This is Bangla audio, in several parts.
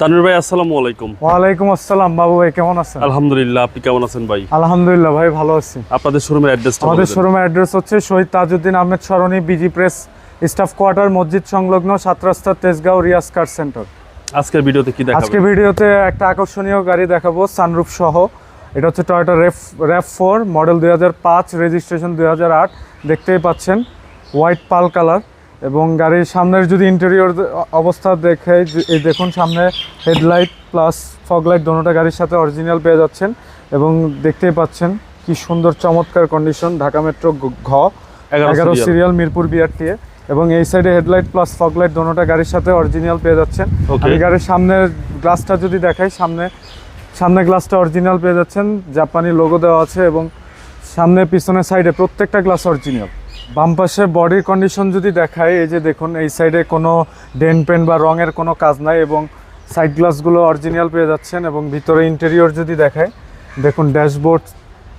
তানভীর ভাই আসসালামু আলাইকুম। ওয়ালাইকুম আসসালাম বাবু ভাই কেমন আছেন? আলহামদুলিল্লাহ আপনি কেমন আছেন ভাই? আলহামদুলিল্লাহ ভাই ভালো আছি। আপনাদের শোরুমের অ্যাড্রেসটা আমাদের শোরুমের অ্যাড্রেস হচ্ছে Shaheed Tajuddin Ahmed Sarani BG press staff quarter মসজিদ সংলগ্ন সাত রাস্তা তেজগাঁও রিয়াজ কার সেন্টার। আজকের ভিডিওতে কি আজকে দেখাবেন ভিডিওতে একটা আকর্ষণীয় গাড়ি দেখাবো সানরুফ সহ। এটা হচ্ছে Toyota RAV RAV four model দুই হাজার পাঁচ রেজিস্ট্রেশন দুই হাজার আট। দেখতেই পাচ্ছেন হোয়াইট পাল কালার এবং গাড়ির সামনের যদি ইন্টেরিয়র অবস্থা দেখে এই দেখুন সামনে হেডলাইট প্লাস ফগলাইট দোনোটা গাড়ির সাথে অরিজিনাল পেয়ে যাচ্ছেন এবং দেখতেই পাচ্ছেন কি সুন্দর চমৎকার কন্ডিশন ঢাকা মেট্রো ঘ এগারো। সিরিয়াল মিরপুর বিআরটিএ এবং এই সাইডে হেডলাইট প্লাস ফগলাইট দোনোটা গাড়ির সাথে অরিজিনাল পেয়ে যাচ্ছেন. আমি গাড়ির সামনের গ্লাসটা যদি দেখাই সামনে সামনে গ্লাসটা অরিজিনাল পেয়ে যাচ্ছেন জাপানি লোগো দেওয়া আছে এবং সামনে পিছনের সাইডে প্রত্যেকটা গ্লাস অরিজিনাল বাম পাশে বডির কন্ডিশন যদি দেখায় এই যে দেখুন এই সাইডে কোনো ডেন পেন বা রঙের কোনো কাজ নাই এবং সাইড গ্লাসগুলো অরিজিনাল পেয়ে যাচ্ছেন এবং ভিতরে ইন্টেরিয়র যদি দেখায় দেখুন ড্যাশবোর্ড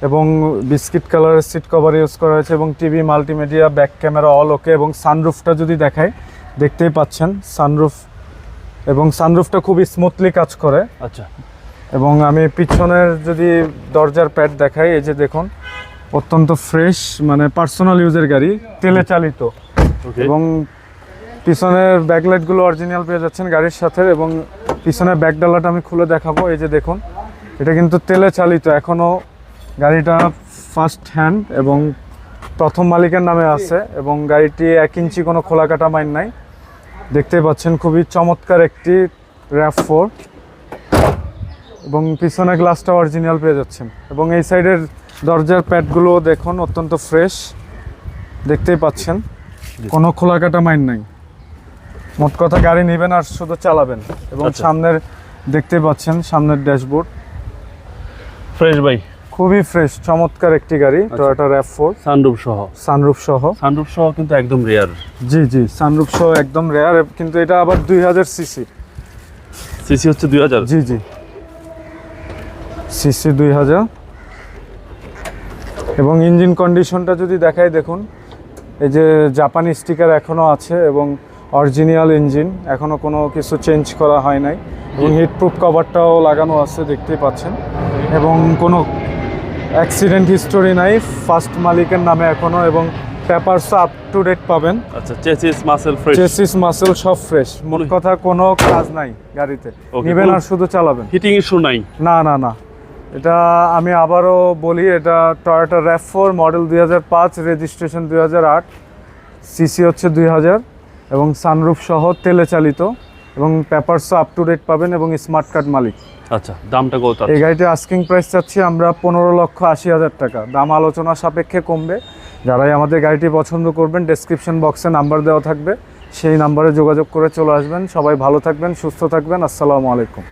এবং বিস্কিট কালারের সিট কভার ইউজ করা হয়েছে এবং TV multimedia back camera all okay এবং সানরুফটা যদি দেখায় দেখতেই পাচ্ছেন সানরুফ এবং সানরুফটা খুবই স্মুথলি কাজ করে। আচ্ছা। এবং আমি পিছনের যদি দরজার প্যাড দেখাই এই যে দেখুন অত্যন্ত ফ্রেশ মানে পার্সোনাল ইউজের গাড়ি তেলে চালিত। এবং পিছনের ব্যাকলাইটগুলো অরিজিনাল পেয়ে যাচ্ছেন গাড়ির সাথে এবং পিছনের ব্যাক ডালাটা আমি খুলে দেখাবো এই যে দেখুন। এটা কিন্তু তেলে চালিত এখনও গাড়িটা ফার্স্ট হ্যান্ড এবং প্রথম মালিকের নামে আছে এবং গাড়িটি এক ইঞ্চি কোনো খোলা কাটা মাইন নাই। দেখতেই পাচ্ছেন খুবই চমৎকার একটি র্যাপ ফোর এবং পিছনে গ্লাসটা অরিজিনাল পেয়ে যাচ্ছেন। এবং এই সাইডের দরজার প্যাডগুলো দেখুন অত্যন্ত ফ্রেশ। দেখতেই পাচ্ছেন কোনো খোলা কাটা মাইন নাই। মোট কথা গাড়ি নেবেন আর শুধু চালাবেন। এবং আচ্ছা। সামনের দেখতেই পাচ্ছেন সামনের ড্যাশবোর্ড। ফ্রেশ ভাই? খুবই ফ্রেশ চমৎকার একটি গাড়ি টয়োটা র্যাপ ফোর সানরুফ সহ? সানরুফ সহ। সানরুফ সহ কিন্তু একদম রেয়ার জি জি সানরুফ সহ একদম রেয়ার কিন্তু এটা আবার দুই হাজার সিসি সিসি হচ্ছে দুই হাজার? জি জি। সিসি দুই হাজার। এবং ইঞ্জিন কন্ডিশনটা যদি দেখাই দেখুন এই যে জাপানি স্টিকার এখনও আছে এবং অরিজিনাল ইঞ্জিন এখনও কোনো কিছু চেঞ্জ করা হয় নাই এবং হিটপ্রুফ কভারটাও লাগানো আছে দেখতেই পাচ্ছেন। এবং কোনো অ্যাক্সিডেন্ট হিস্টোরি নাই ফার্স্ট মালিকের নামে এখনও এবং পেপারসও আপ টু ডেট পাবেন। আচ্ছা চেসিস মাসেল ফ্রেশ। চেসিস মাসেল সব ফ্রেশ মোট কথা কোনো কাজ নাই গাড়িতে। নেবেন আর শুধু চালাবেন। হিটিং ইস্যু নাই। না না না। এটা আমি আবারও বলি এটা টয়োটা র্যাফ ফোর মডেল দুই হাজার পাঁচ রেজিস্ট্রেশন দুই হাজার আট সিসি হচ্ছে দুই হাজার এবং সানরুফ সহ তেলে চালিত এবং পেপারসও আপ টু ডেট পাবেন এবং স্মার্ট কার্ড মালিক। আচ্ছা দামটা কত এই গাড়িতে আস্কিং প্রাইস চাচ্ছি আমরা পনেরো লক্ষ আশি হাজার টাকা। দাম আলোচনা সাপেক্ষে কমবে। যারাই আমাদের গাড়িটি পছন্দ করবেন ডেসক্রিপশন বক্সে নাম্বার দেওয়া থাকবে। সেই নাম্বারে যোগাযোগ করে চলে আসবেন। সবাই ভালো থাকবেন সুস্থ থাকবেন। আসসালামু আলাইকুম।